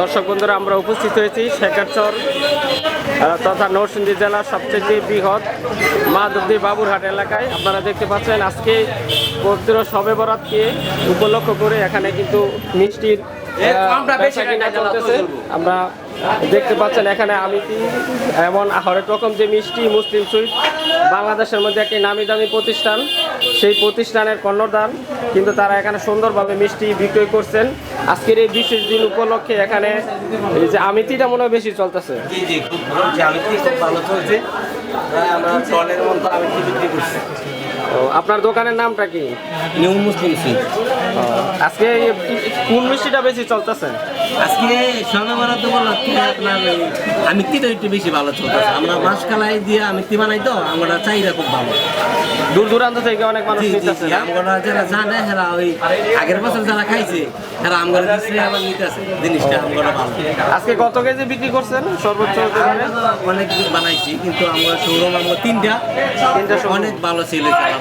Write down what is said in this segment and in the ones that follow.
দর্শক বন্ধুরা আমরা উপস্থিত হয়েছি শেখারচর তথা নরসিংদী জেলার সবচেয়ে বৃহৎ মা মাধবদী বাবুরহাট এলাকায়। আপনারা দেখতে পাচ্ছেন আজকে পবিত্র সবে বরাতকে উপলক্ষ করে এখানে কিন্তু মিষ্টির আমরা দেখতে পাচ্ছেন এখানে আমি এমন হরেক রকম যে মিষ্টি মুসলিম সুইট বাংলাদেশের মধ্যে একটি নামি দামি প্রতিষ্ঠান। সেই প্রতিষ্ঠানের কর্ণধার কিন্তু তারা এখানে সুন্দরভাবে মিষ্টি বিক্রয় করছেন। আজকের এই বিশেষ দিন উপলক্ষে এখানে এই যে আমিতিটা মনে হয় বেশি চলতেছে। জি জি খুব ভালো জ্যামিতি খুব ভালো চলছে। আমরা টনের মতো আমি বিক্রি করছি। আপনার দোকানের নামটা কি? নিউ মুসলিম আজকে কোন মিষ্টিটা বেশি চলতেছে? আজকে বরাদ্দ বলো আপনার আমিত্তিটা একটু বেশি ভালো চলতেছে আমরা মাছ কালাই দিয়ে আমিত্তি বানাই তো? আমরা চাহিদা খুব ভালো। দূর দূরান্ত থেকে অনেক মানুষ নিতেছে আমরা যারা জানে হেরা ওই আগের বছর যারা খাইছে হেরা আমরা দিচ্ছে আবার নিতেছে জিনিসটা আমরা ভালো। আজকে কত কেজি বিক্রি করছেন সর্বোচ্চ অনেক বানাইছি কিন্তু আমরা শোরুম আমরা তিনটা। তিনটা অনেক ভালো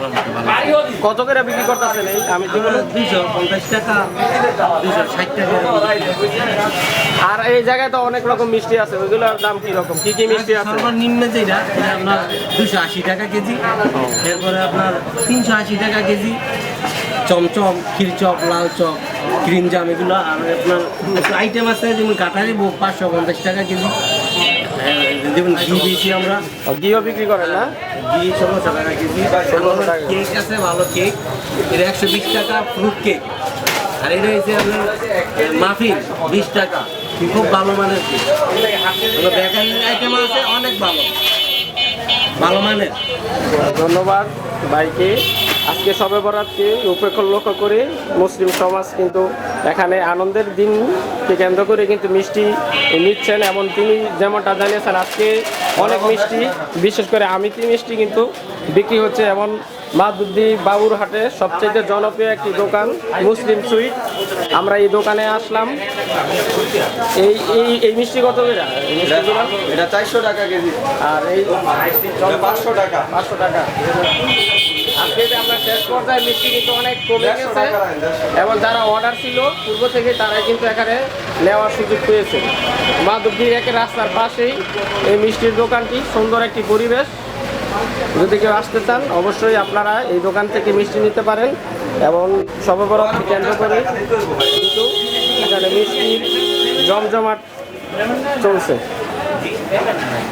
ভালো কত করে বিক্রি করতেছেন এই? আমিতিগুলো দুইশো পঞ্চাশ টাকা দুইশো ষাট টাকা। আর এই জায়গায় তো অনেক রকম মিষ্টি আছে ওইগুলোর দাম কি রকম কি কি মিষ্টি আছে? সর্বনিম্ন যেটা এটা আপনার দুশো আশি টাকা কেজি। এরপরে আপনার তিনশো আশি টাকা কেজি। চমচম ক্ষীর চপ লাল চপ ক্রিম জাম এগুলো। আর আপনার আইটেম আছে যেমন কাটারি বুক পাঁচশো পঞ্চাশ টাকা কেজি। হ্যাঁ, যেমন ঘি দিয়েছি আমরা। ঘিও বিক্রি করেন না? ঘি ষোলোশো টাকা কেজি। 1600 টাকা। কেক আছে ভালো কেক এটা একশো বিশ টাকা ফ্রুট কেক আর এটা হচ্ছে আপনার মাফিন, বিশ টাকা। খুব ভালো মানের কেক বেকারির আইটেম আছে? অনেক ভালো। ভালো মানের। ধন্যবাদ, ভাইকে। আজকে সবে বরাতকে উপেক্ষণ লক্ষ্য করে মুসলিম সমাজ কিন্তু এখানে আনন্দের দিনকে কেন্দ্র করে কিন্তু মিষ্টি নিচ্ছেন। এবং তিনি যেমনটা জানিয়েছেন, আজকে অনেক মিষ্টি, বিশেষ করে আমিতি মিষ্টি কিন্তু বিক্রি হচ্ছে। এমন মাদুদ্দি বাবুর হাটে সবচেয়ে জনপ্রিয় একটি দোকান মুসলিম সুইট। আমরা এই দোকানে আসলাম। এই এই এই মিষ্টি কত এটা চারশো টাকা কেজি। আর এই পাঁচশো টাকা। পাঁচশো টাকা। আজকে যে আমরা শেষ পর্যায়ে মিষ্টি কিন্তু অনেক কমে গেছে। এবং যারা অর্ডার ছিল পূর্ব থেকে তারাই কিন্তু এখানে নেওয়ার সুযোগ পেয়েছে। মা দুর্গির একের রাস্তার পাশেই এই মিষ্টির দোকানটি। সুন্দর একটি পরিবেশ। যদি কেউ আসতে চান, অবশ্যই আপনারা এই দোকান থেকে মিষ্টি নিতে পারেন এবং সর্বপরক্ষ কেন্দ্র করে কিন্তু এখানে মিষ্টি জমজমাট চলছে।